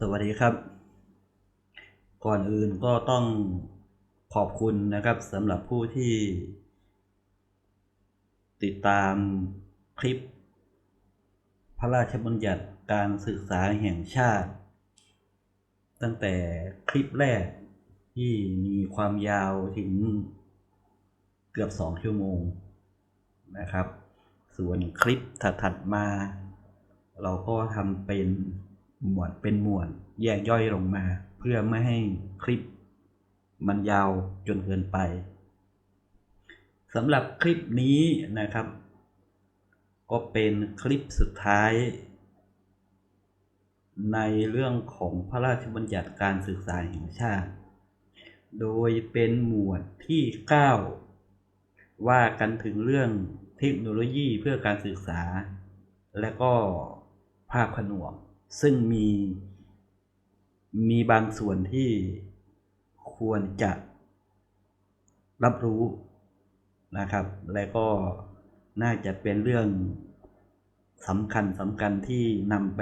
สวัสดีครับ ก่อนอื่นก็ต้องขอบคุณนะครับสำหรับผู้ที่ ติดตามคลิป พระราชบัญญัติการศึกษาแห่งชาติ ตั้งแต่คลิปแรกที่มีความยาวถึงเกือบสองชั่วโมงนะครับ ส่วนคลิปถัดๆมา เราก็ทำเป็น หมวดเป็นหมวดแยกย่อยลงมา เพื่อไม่ให้คลิป มันยาวจนเกินไปสำหรับคลิปนี้นะครับ ก็เป็นคลิปสุดท้าย ในเรื่องของพระราชบัญญัติการศึกษาแห่งชาติ โดยเป็นหมวดที่ 9 ว่ากันถึงเรื่องเทคโนโลยีเพื่อการศึกษา และก็ภาคผนวก ซึ่งมีมีบางส่วนที่ควรจะรับรู้นะครับ และก็น่าจะเป็นเรื่องสำคัญสำคัญที่นำไป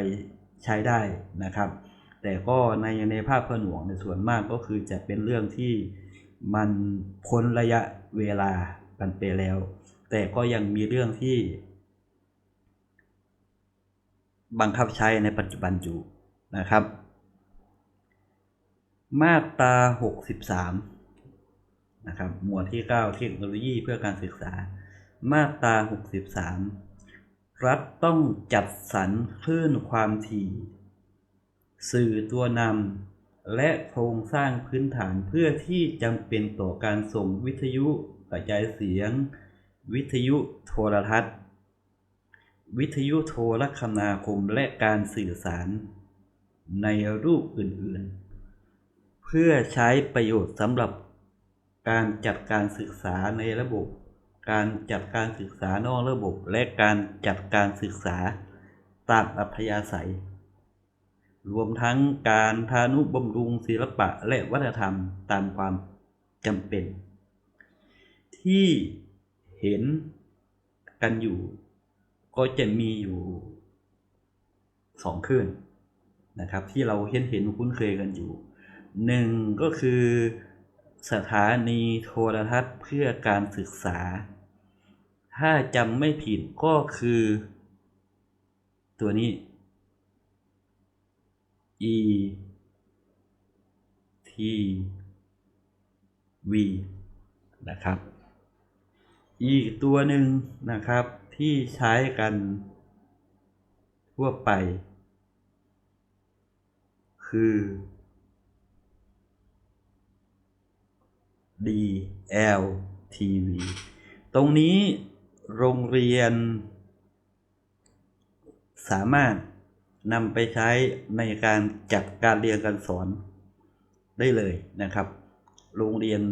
ใช้ได้นะครับ แต่ก็ในในภาคผนวกในส่วนมากก็คือจะเป็นเรื่องที่มันพ้นระยะเวลากันไปแล้ว แต่ก็ยังมีเรื่องที่ บังคับใช้ในปัจจุบันอยู่นะครับ มาตรา 63 นะครับ หมวดที่ 9 เทคโนโลยีเพื่อการศึกษา มาตรา 63 รัฐต้องจัดสรรคลื่นความถี่ สื่อตัวนำและโครงสร้างพื้นฐานเพื่อที่จำเป็นต่อการส่งวิทยุกระจายเสียง วิทยุโทรทัศน์ วิทยุโทรคมนาคมและการสื่อสารในรูปอื่นๆ เพื่อใช้ประโยชน์สำหรับการจัดการศึกษาในระบบ การจัดการศึกษานอกระบบ และการจัดการศึกษาตามอัธยาศัย รวมทั้งการทานุบำรุงศิลปะและวัฒนธรรมตามความจำเป็น ที่เห็นกันอยู่ ก็จะมีอยู่สองคลื่นนะครับ ที่เราเห็นเห็นคุ้นเคยกันอยู่หนึ่งก็คือสถานีโทรทัศน์เพื่อการศึกษา ถ้าจำไม่ผิดก็คือ ตัวนี้ E T V นะครับ อีกตัวหนึ่งนะครับ ที่ใช้กัน ทั่วไป คือ DLTV ตรงนี้โรงเรียน สามารถนำไปใช้ในการจัดการเรียนการสอนได้เลยนะครับ โรงเรียน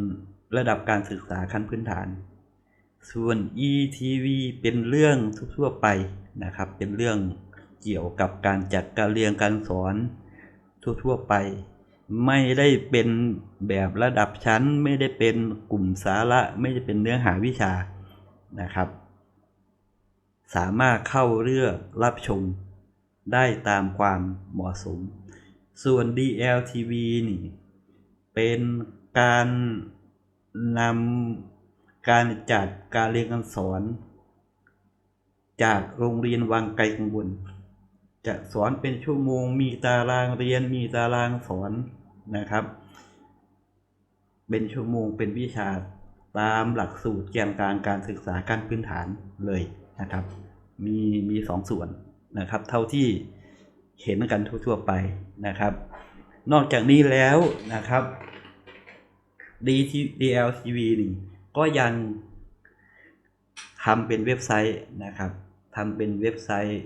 ระดับการศึกษาขั้นพื้นฐาน ส่วน ETV เป็นเรื่องทั่วไปนะครับ เป็นเรื่องเกี่ยวกับการจัดการเรียนการสอนทั่วๆไป ไม่ได้เป็นแบบระดับชั้น ไม่ได้เป็นกลุ่มสาระ ไม่ได้เป็นเนื้อหาวิชานะครับ สามารถเข้าเลือกรับชมได้ตามความเหมาะสม ส่วน DLTV นี่ เป็นการนำ การจัดการเรียนการสอน จากโรงเรียนวังไกลกังวลจะสอนเป็นชั่วโมง มีตารางเรียน มีตารางสอนนะครับ เป็นชั่วโมงเป็นวิชาตามหลักสูตรแกนกลางการศึกษาขั้นพื้นฐานเลยนะครับ มีมีสองส่วนนะครับ เท่าที่เห็นกันทั่วๆไปนะครับ นอกจากนี้แล้วนะครับ DLTV นี่ ก็ยังทำเป็นเว็บไซต์นะครับทำเป็นเว็บไซต์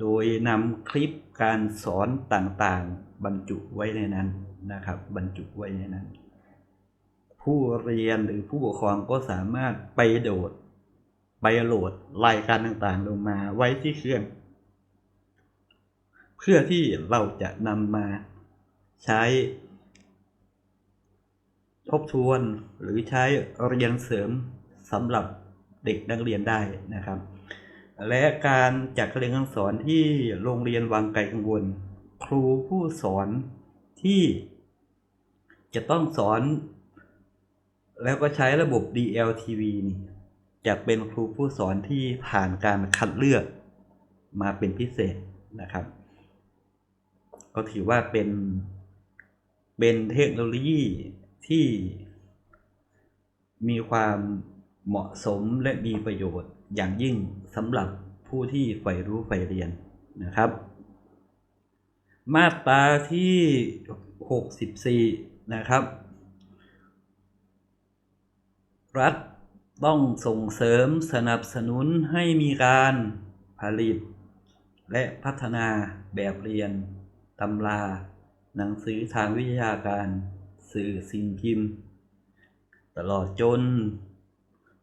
โดยนำคลิปการสอนต่างๆ บรรจุไว้ในนั้นนะครับ บรรจุไว้ในนั้น ผู้เรียนหรือผู้ปกครองก็สามารถไปโดด ไปโหลดรายการต่างๆ ลงมาไว้ที่เครื่อง เพื่อที่เราจะนำมาใช้ ทบทวนหรือใช้เรียนเสริมสำหรับเด็กนักเรียนได้นะครับ และการจัดการเรียนการสอนที่โรงเรียนวังไกลกังวล ครูผู้สอนที่จะต้องสอน แล้วก็ใช้ระบบ DLTV นี่จะเป็นครูผู้สอนที่ผ่านการคัดเลือกมาเป็นพิเศษนะครับ ก็ถือว่าเป็นเป็นเทคโนโลยี ที่มีความเหมาะสมและมีประโยชน์อย่างยิ่งสำหรับผู้ที่ใฝ่รู้ใฝ่เรียนนะครับ มาตราที่ 64 นะครับ รัฐต้องส่งเสริมสนับสนุนให้มีการผลิต และพัฒนาแบบเรียนตำรา หนังสือทางวิทยาการ สื่อสิ่งพิมพ์ ตลอดจน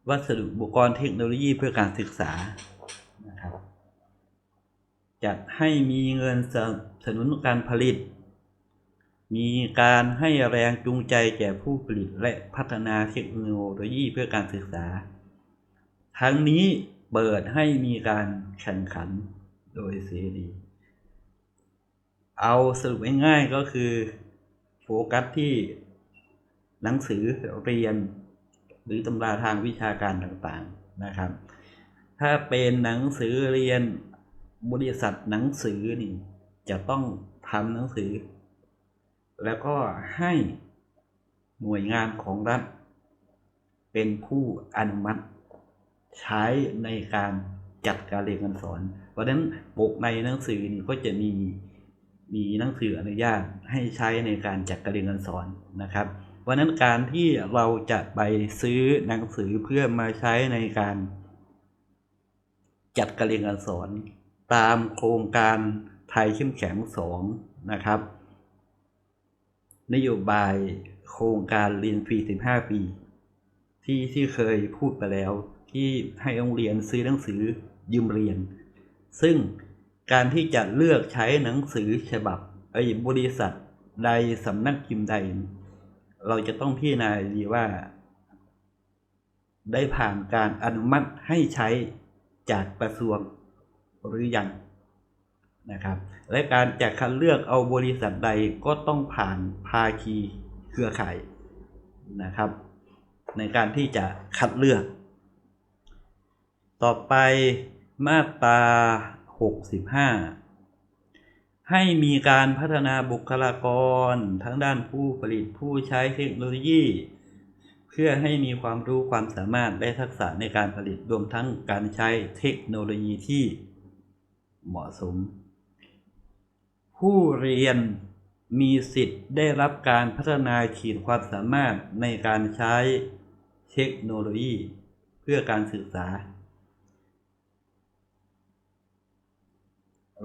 วัสดุอุปกรณ์เทคโนโลยีเพื่อการศึกษานะครับจัดให้มีเงินสนับสนุนการผลิต มีการให้แรงจูงใจแก่ผู้ผลิตและพัฒนาเทคโนโลยีเพื่อการศึกษา ทั้งนี้เปิดให้มีการแข่งขันโดยเสรีเอาสรุปง่ายๆก็คือ โฟกัสที่ หนังสือเรียน หรือตำราทางวิชาการต่างๆนะครับ ถ้าเป็นหนังสือเรียนบริษัทหนังสือนี่จะต้องทำหนังสือ แล้วก็ให้หน่วยงานของรัฐ เป็นผู้อนุมัติ ใช้ในการจัดการเรียนการสอน เพราะฉะนั้นปกในหนังสือนี่ก็จะมีมีหนังสืออนุญาตให้ใช้ในการจัดการเรียนการสอนนะครับ เพราะนั้นการที่เราจะไปซื้อหนังสือเพื่อมาใช้ในการจัดการเรียนการสอนตามโครงการไทยเข้มแข็งสองนะครับ นโยบายโครงการเรียนฟรี 15 ปี ที่ที่เคยพูดไปแล้วที่ให้โรงเรียนซื้อหนังสือยืมเรียน ซึ่งการที่จะเลือกใช้หนังสือฉบับไอ้บริษัทใดสำนักพิมพ์ใด เราจะต้องพิจารณาดีว่า ได้ผ่านการอนุมัติให้ใช้จากกระทรวงหรือยังนะครับ และการจะคัดเลือกเอาบริษัทใดก็ต้องผ่านภาคีเครือข่ายนะครับ ในการที่จะคัดเลือก ต่อไปมาตรา65 ให้มีการพัฒนาบุคลากร ทั้งด้านผู้ผลิตผู้ใช้เทคโนโลยี เพื่อให้มีความรู้ความสามารถและทักษะในการผลิตรวมทั้งการใช้เทคโนโลยีที่เหมาะสม ผู้เรียนมีสิทธิ์ได้รับการพัฒนาขีดความสามารถในการใช้เทคโนโลยี เพื่อการศึกษา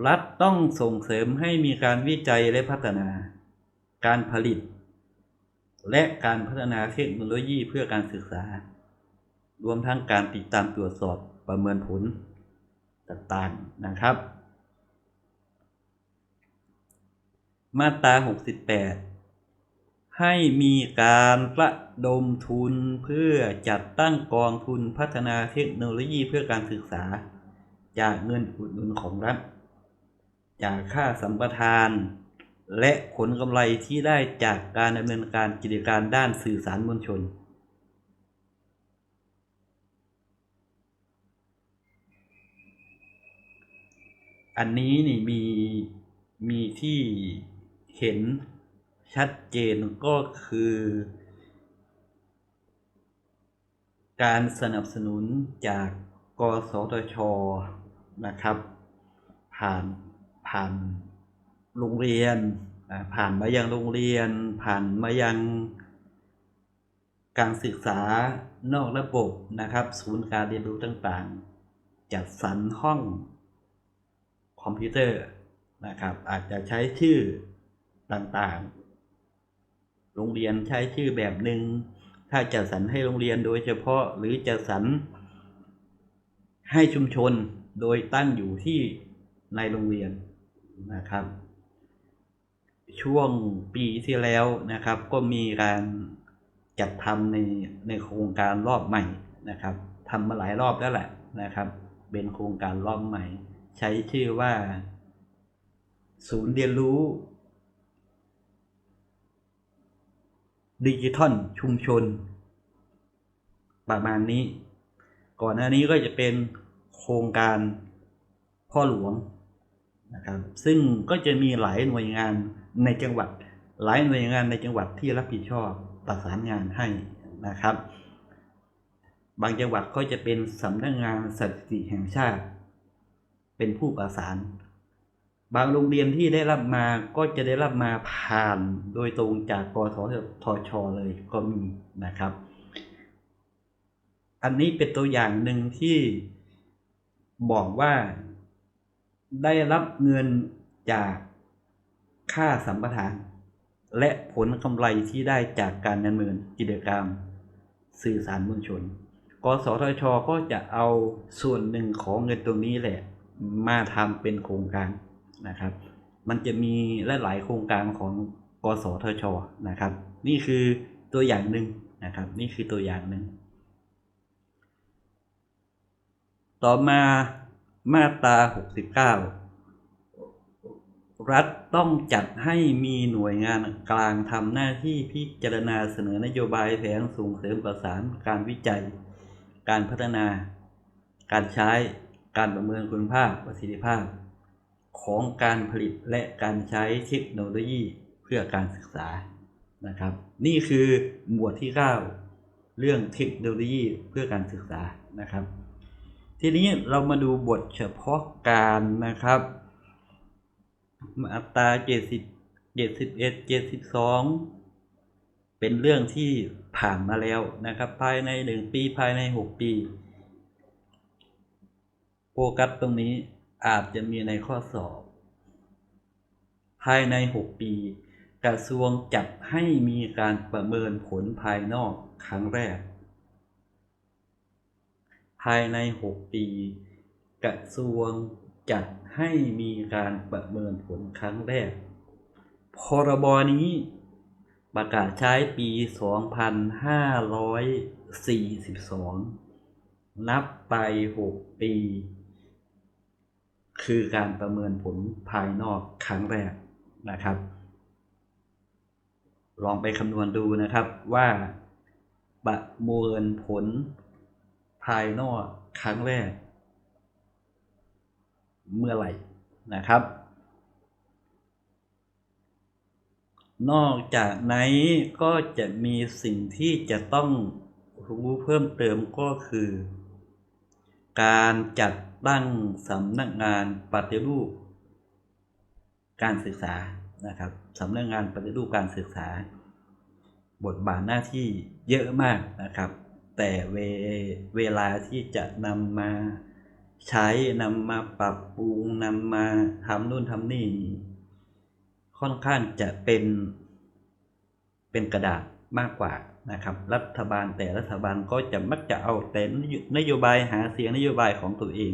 รัฐต้องส่งเสริมให้มีการวิจัยและพัฒนา การผลิต และการพัฒนาเทคโนโลยีเพื่อการศึกษา รวมทั้งการติดตามตรวจสอบประเมินผลต่างๆนะครับ มาตรา 68 ให้มีการระดมทุนเพื่อจัดตั้งกองทุนพัฒนาเทคโนโลยีเพื่อการศึกษา จากเงินอุดหนุนของรัฐ จากค่าสัมปทาน และผลกำไรที่ได้จากการดำเนินการกิจการด้านสื่อสารมวลชน อันนี้นี่มีมีที่เห็นชัดเจนก็คือ การสนับสนุนจากกสทชนะครับ ผ่าน ผ่านโรงเรียน ผ่านมายังโรงเรียน ผ่านมายังการศึกษานอกระบบนะครับ ศูนย์การเรียนรู้ต่างๆ จัดสรรห้องคอมพิวเตอร์นะครับ อาจจะใช้ชื่อต่างๆ โรงเรียนใช้ชื่อแบบหนึ่งถ้าจัดสรรให้โรงเรียนโดยเฉพาะหรือจัดสรรให้ชุมชนโดยตั้งอยู่ที่ในโรงเรียน นะครับ ช่วงปีที่แล้วนะครับ ก็มีการจัดทำในในโครงการรอบใหม่นะครับทำมาหลายรอบแล้วแหละนะครับ เป็นโครงการรอบใหม่ ใช้ชื่อว่า ศูนย์เรียนรู้ดิจิทัลชุมชน ประมาณนี้ ก่อนหน้านี้ก็จะเป็นโครงการพ่อหลวง นะครับซึ่งก็จะมีหลายหน่วยงานในจังหวัด หลายหน่วยงานในจังหวัดที่รับผิดชอบประสานงานให้นะครับ บางจังหวัดก็จะเป็นสำนักงานสถิติแห่งชาติ เป็นผู้ประสาน บางโรงเรียนที่ได้รับมาก็จะได้รับมาผ่านโดยตรงจากกสทชเลยก็มีนะครับ อันนี้เป็นตัวอย่างหนึ่งที่บอกว่า ได้รับเงินจากค่าสัมปทาน และผลกำไรที่ได้จากการดำเนินกิจกรรม สื่อสารมวลชน กสทช ก็จะเอาส่วนหนึ่งของเงินตรงนี้แหละ มาทำเป็นโครงการนะครับ มันจะมีลหลายๆโครงการของกสทช นะครับ นี่คือตัวอย่างหนึ่งนะครับ นี่คือตัวอย่างหนึ่ง ต่อมา มาตรา 69 รัฐต้องจัดให้มีหน่วยงานกลางทำหน้าที่พิจารณาเสนอนโยบายแผนส่งเสริมประสานการวิจัย การพัฒนา การใช้ การประเมินคุณภาพประสิทธิภาพ ของการผลิตและการใช้เทคโนโลยีเพื่อการศึกษานะครับ นี่คือหมวดที่ 9 เรื่องเทคโนโลยีเพื่อการศึกษานะครับ ทีนี้เรามาดูบทเฉพาะการนะครับมาตราเจ็ดสิบเจ็ดสิบเอ็ดเจ็ดสิบสองเป็นเรื่องที่ผ่านมาแล้วนะครับ ภายในหนึ่งปีภายในหกปีโฟกัสตรงนี้อาจจะมีในข้อสอบ ภายในหกปี กระทรวงจัดให้มีการประเมินผลภายนอกครั้งแรก ภายใน 6 ปี กระทรวงจัดให้มีการประเมินผลครั้งแรก พรบนี้ประกาศใช้ปี 2542 นับไป 6 ปี คือการประเมินผลภายนอกครั้งแรกนะครับ ลองไปคำนวณดูนะครับว่าประเมินผล ภายนอกครั้งแรก เมื่อไหร่นะครับ นอกจากนั้นก็จะมีสิ่งที่จะต้องรู้เพิ่มเติมก็คือ การจัดตั้งสำนักงานปฏิรูป การศึกษานะครับสำนักงานปฏิรูปการศึกษา บทบาทหน้าที่เยอะมากนะครับ แต่เวเวลาที่จะนำมาใช้นำมาปรับปรุงนำมาทำนู่นทำนี่ ค่อนข้างจะเป็นเป็นกระดาษมากกว่านะครับ รัฐบาลแต่รัฐบาลก็จะมักจะเอาแต่นโยบายหาเสียงนโยบายของตัวเอง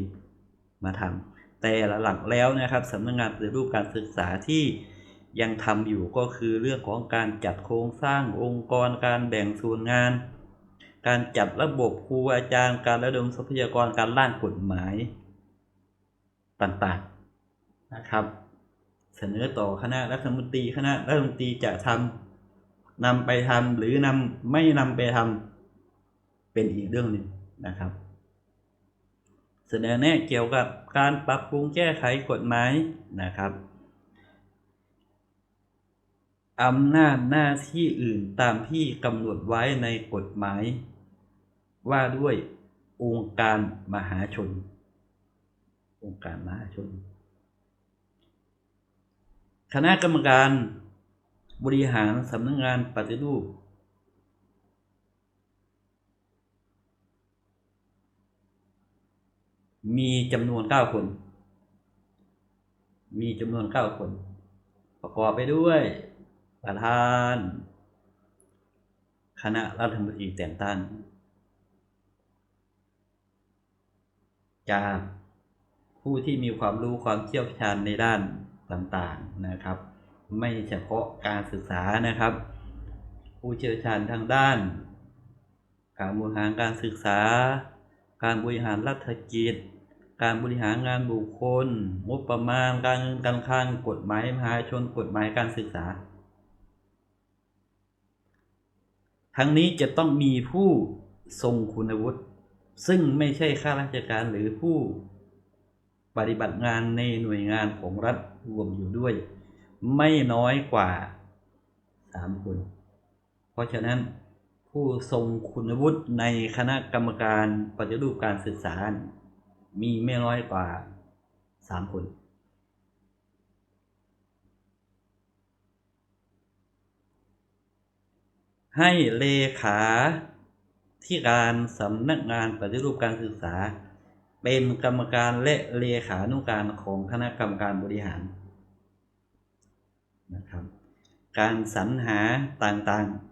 มาทำแต่หลักแล้วนะครับสำนักงานปฏิรูปการศึกษาที่ยังทำอยู่ก็คือเรื่องของการจัดโครงสร้างองค์กรการแบ่งส่วนงาน การจัดระบบครูอาจารย์การระดมทรัพยากรการร่างกฎหมายต่างๆนะครับ เสนอต่อคณะรัฐมนตรีคณะรัฐมนตรีจะทำนำไปทำหรือนำไม่นำไปทำเป็นอีกเรื่องหนึ่งนะครับ เสนอแนะเกี่ยวกับการปรับปรุงแก้ไขกฎหมายนะครับอำนาจหน้าที่อื่นตามที่กำหนดไว้ในกฎหมาย ว่าด้วยองค์การมหาชน องค์การมหาชน คณะกรรมการบริหารสำนักงงานปฏิรูป มีจำนวน9คน มีจำนวน9คน ประกอบไปด้วยประธาน คณะรัฐมนตรีแต่งตั้ง จากผู้ที่มีความรู้ความเชี่ยวชาญในด้านต่างๆนะครับ ไม่เฉพาะการศึกษานะครับ ผู้เชี่ยวชาญทางด้าน การบริหารการศึกษา การบริหารรัฐกิจ การบริหารงานบุคคลงบประมาณการเงินการคลังกฎหมายมหาชนกฎหมายการศึกษา ทั้งนี้จะต้องมีผู้ทรงคุณวุฒิ ซึ่งไม่ใช่ข้าราชการหรือผู้ปฏิบัติงานในหน่วยงานของรัฐรวมอยู่ด้วย ไม่น้อยกว่าสามคน เพราะฉะนั้นผู้ทรงคุณวุฒิในคณะกรรมการปฏิรูปการศึกษา มีไม่น้อยกว่าสามคน ให้เลขา ที่การสำนักงานปฏิรูปการศึกษา เป็นกรรมการและเลขานุการของคณะกรรมการบริหารนะครับการสรรหาต่างๆ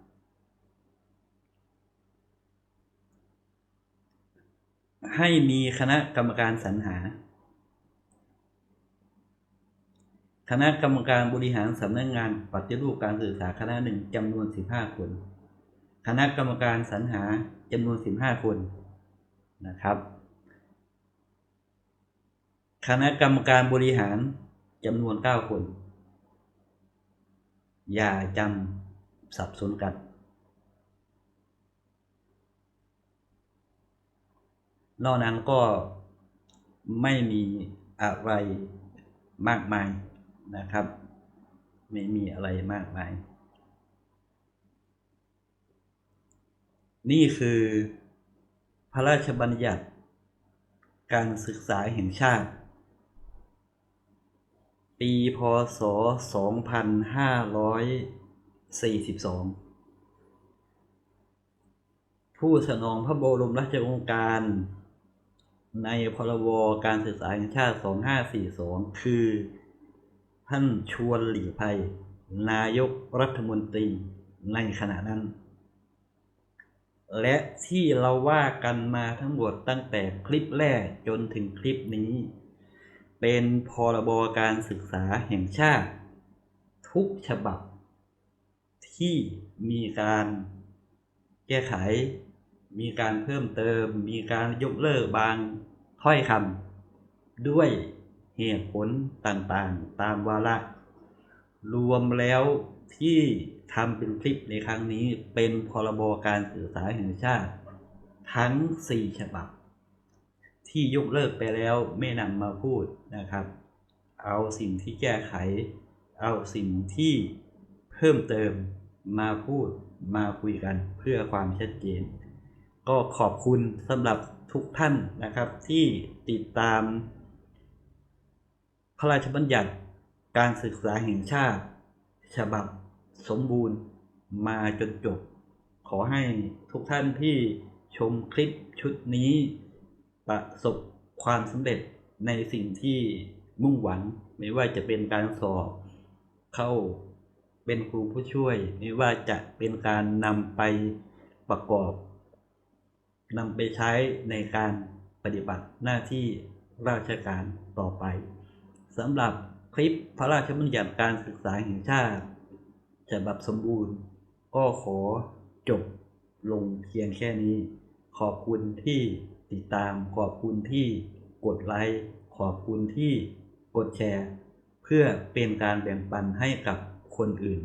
ให้มีคณะกรรมการสรรหา คณะกรรมการบริหารสำนักงานปฏิรูปการศึกษาคณะหนึ่งจำนวน 15 คน คณะกรรมการสรรหาจำนวน 15 คนนะครับ คณะกรรมการบริหารจำนวน 9 คน อย่าจำสับสนกัน นอกนั้นก็ไม่มีอะไรมากมายนะครับ ไม่มีอะไรมากมาย นี่คือพระราชบัญญัติการศึกษาแห่งชาติ ปีพศ 2542 ผู้สนองพระบรมราชโองการ ในพรบการศึกษาแห่งชาติ 2542 คือ ท่านชวนหลีภัย นายกรัฐมนตรีในขณะนั้น และที่เราว่ากันมาทั้งหมดตั้งแต่คลิปแรกจนถึงคลิปนี้ เป็นพรบการศึกษาแห่งชาติ ทุกฉบับ ที่มีการแก้ไข มีการเพิ่มเติม มีการยกเลิกบางถ้อยคำด้วยเหตุผลต่างๆ ตามวาระรวมแล้วที่ ทำเป็นคลิปในครั้งนี้เป็นพรบการศึกษาแห่งชาติ ทั้ง 4 ฉบับ ที่ยกเลิกไปแล้วไม่นำมาพูดนะครับ เอาสิ่งที่แก้ไข เอาสิ่งที่เพิ่มเติมมาพูดมาคุยกันเพื่อความชัดเจน ก็ขอบคุณสำหรับทุกท่านนะครับที่ติดตาม พระราชบัญญัติการศึกษาแห่งชาติ ฉบับ สมบูรณ์มาจนจบ ขอให้ทุกท่านที่ชมคลิปชุดนี้ ประสบความสำเร็จในสิ่งที่มุ่งหวัง ไม่ว่าจะเป็นการสอบ เข้าเป็นครูผู้ช่วย ไม่ว่าจะเป็นการนำไปประกอบนำไปใช้ในการปฏิบัติหน้าที่ราชการต่อไปสำหรับคลิปพระราชบัญญัติการศึกษาแห่งชาติ ฉบับสมบูรณ์ ก็ขอจบลงเพียงแค่นี้ ขอบคุณที่ติดตาม ขอบคุณที่กดไลค์ ขอบคุณที่กดแชร์ เพื่อเป็นการแบ่งปันให้กับคนอื่น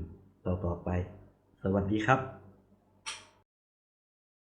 ต่อๆไป สวัสดีครับ